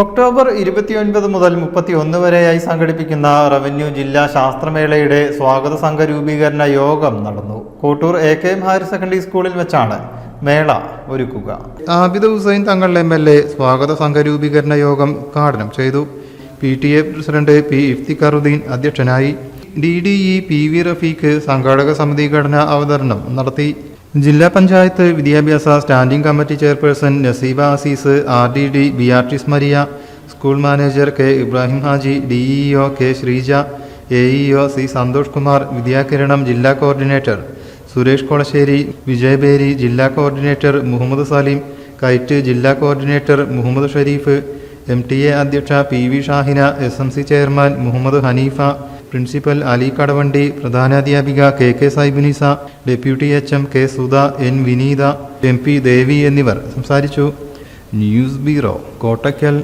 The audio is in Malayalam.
ഒക്ടോബർ ഇരുപത്തിയൊൻപത് മുതൽ മുപ്പത്തിയൊന്ന് വരെയായി സംഘടിപ്പിക്കുന്ന റവന്യൂ ജില്ലാ ശാസ്ത്രമേളയുടെ സ്വാഗത സംഘ രൂപീകരണ യോഗം നടന്നു. Kottoor A K M higher secondary സ്കൂളിൽ വെച്ചാണ് മേള ഒരുക്കുക. Abid Hussain Thangal M L A സ്വാഗത സംഘ രൂപീകരണ യോഗം ഉദ്ഘാടനം ചെയ്തു. P T A president P Iftikharuddin അധ്യക്ഷനായി. D D E P V Rafeeq സംഘാടക സമിതി ഘടന അവതരണം നടത്തി. ജില്ലാ പഞ്ചായത്ത് വിദ്യാഭ്യാസ standing committee chairperson Naseeba Azeez R D D Beatrice Maria school manager K Ibrahim Haji D E O K Sreeja A E O C Santhosh Kumar Vidyakiranam ജില്ലാ കോർഡിനേറ്റർ സുരേഷ് കൊളശ്ശേരി വിജയബേരി ജില്ലാ കോർഡിനേറ്റർ മുഹമ്മദ് സലീം കൈറ്റ് ജില്ലാ coordinator Muhammad Shareef M T A അധ്യക്ഷ P V Shahina S M C chairman Muhammad Hanifa principal Ali Kadavandi പ്രധാനാധ്യാപിക K K Saibunisa deputy H M K Sudha N Vineetha M P Devi എന്നിവർ സംസാരിച്ചു. News bureau Kottakkal